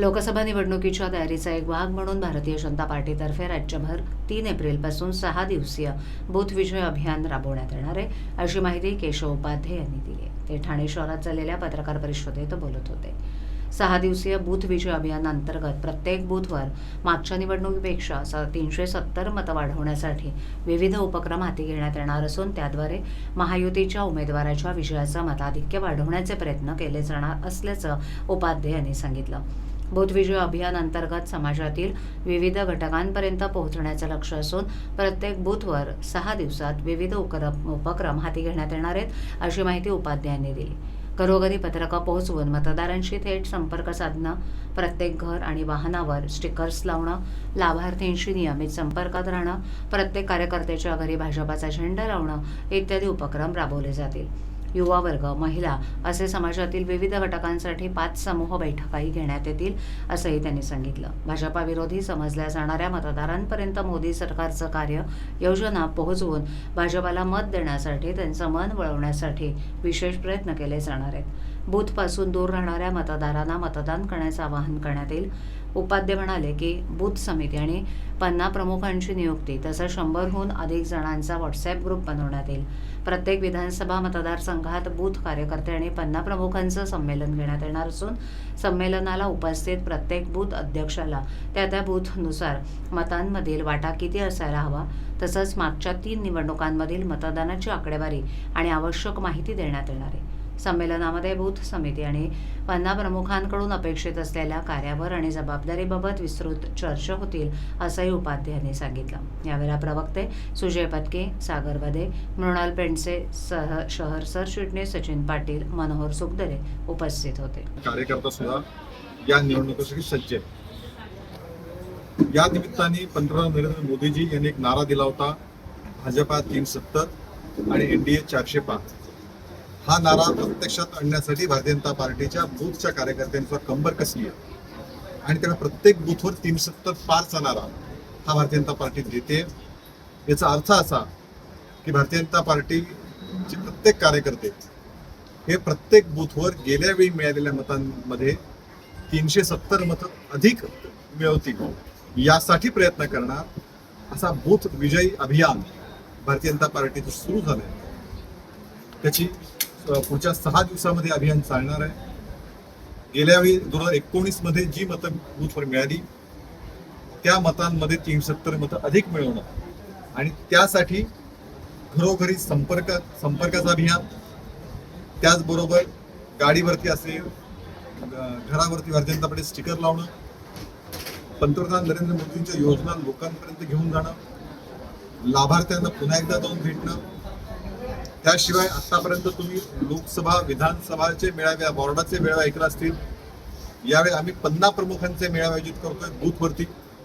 लोकसभा निवडणुकीच्या तयारीचा एक भाग म्हणून भारतीय जनता पार्टीतर्फे राज्यभर तीन एप्रिलपासून सहा दिवसीय बूथ विजय अभियान राबवण्यात येणार आहे. अशी माहिती केशव उपाध्ये यांनी दिली आहे. ते ठाणे शहरात झालेल्या पत्रकार परिषदेत बोलत होते. सहा दिवसीय बूथ विजय अभियानांतर्गत प्रत्येक बूथवर मागच्या निवडणुकीपेक्षा स तीनशे सत्तर मतं वाढवण्यासाठी विविध उपक्रम हाती घेण्यात येणार असून त्याद्वारे महायुतीच्या उमेदवाराच्या विजयाचं मताधिक्य वाढवण्याचे प्रयत्न केले जाणार असल्याचं उपाध्ये यांनी सांगितलं. बूथ अभियान अंतर्गत समाजातील विविध घटकांपर्यंत पोहोचण्याचं लक्ष असून प्रत्येक बूथवर सहा दिवसात विविध उपक्रम उपक्रम हाती घेण्यात येणार आहेत अशी माहिती उपाध्यायांनी दिली. घरोघरी पत्रकं पोहोचवून मतदारांशी थेट संपर्क साधणं प्रत्येक घर आणि वाहनावर स्टिकर्स लावणं लाभार्थींशी नियमित संपर्कात राहणं प्रत्येक कार्यकर्त्याच्या घरी भाजपाचा झेंडा लावणं इत्यादी उपक्रम राबवले जातील. युवा वर्ग महिला असे समाजातील विविध घटकांसाठी पाच समूह बैठकाही घेण्यात येतील असंही त्यांनी सांगितलं. भाजपा विरोधी समजल्या जाणाऱ्या मतदारांपर्यंत मोदी सरकारचं कार्य योजना पोहोचवून भाजपाला मत देण्यासाठी त्यांचं मन वळवण्यासाठी विशेष प्रयत्न केले जाणार आहेत. बूथपासून दूर राहणाऱ्या मतदारांना मतदान करण्याचं आवाहन करण्यात येईल. उपाध्ये म्हणाले की बूथ समिती आणि पन्ना प्रमुखांची नियुक्ती तसंच शंभरहून अधिक जणांचा व्हॉट्सअप ग्रुप बनवण्यात येईल. प्रत्येक विधानसभा मतदारसंघात बूथ कार्यकर्ते आणि पन्ना प्रमुखांचं संमेलन घेण्यात येणार असून संमेलनाला उपस्थित प्रत्येक बूथ अध्यक्षाला त्या त्या बूथनुसार मतांमधील वाटा किती असायला हवा तसंच मागच्या तीन निवडणुकांमधील मतदानाची आकडेवारी आणि आवश्यक माहिती देण्यात येणार आहे. संमेलनामध्ये बूथ समिती आणि पन्ना प्रमुखांकडून अपेक्षित असलेल्या कार्यावर आणि जबाबदारीबाबत विस्तृत चर्चा होतील असंही उपाध्ये यांनी सांगितलं. यावेळेला प्रवक्ते सुजय पत्के सागर बदे मृणाल पेंडसे सह शहर सरचिटणीस सचिन पाटील मनोहर सुखदरे उपस्थित होते. कार्यकर्ता सुद्धा या निवडणुकीसाठी सज्ज या निमित्ताने पंतप्रधान नरेंद्र मोदीजी यांनी एक नारा दिला होता भाजपा तीन सत्तर आणि एनडीए चारशे पाच. हा नारा प्रत्यक्षात आणण्यासाठी भारतीय जनता पार्टीच्या बूथच्या कार्यकर्त्यांचा कंबर कसली आहे? आणि त्यामुळे प्रत्येक बूथवर तीन सत्तर पारचा नारा हा भारतीय जनता पार्टी देते. याचा अर्थ असा की भारतीय जनता पार्टीचे प्रत्येक कार्यकर्ते हे प्रत्येक बूथवर गेल्या वेळी मिळालेल्या मतांमध्ये तीनशे सत्तर मतं अधिक मिळवतील. यासाठी प्रयत्न करणार असा बूथ विजयी अभियान भारतीय जनता पार्टीचं सुरू झालंय. त्याची पुढच्या सहा दिवसामध्ये अभियान चालणार आहे. गेल्या वेळी दोन हजार एकोणीसमध्ये जी मतं बूथवर मिळाली त्या मतांमध्ये तीनशे सत्तर मतं अधिक मिळवणं आणि त्यासाठी घरोघरी संपर्क संपर्काचं अभियान त्याचबरोबर गाडीवरती असेल ग- घरावरती भारतीय जनता पार्टी स्टिकर लावणं पंतप्रधान नरेंद्र मोदींच्या योजना लोकांपर्यंत घेऊन जाणं लाभार्थ्यांना पुन्हा एकदा जाऊन भेटणं त्याशिवाय आतापर्यंत तुम्ही लोकसभा विधानसभाचे मेळावे बोर्डाचे मेळावे ऐकला असतील. यावेळी आम्ही पन्ना प्रमुखांचे मेळावे आयोजित करतोय बूथवरती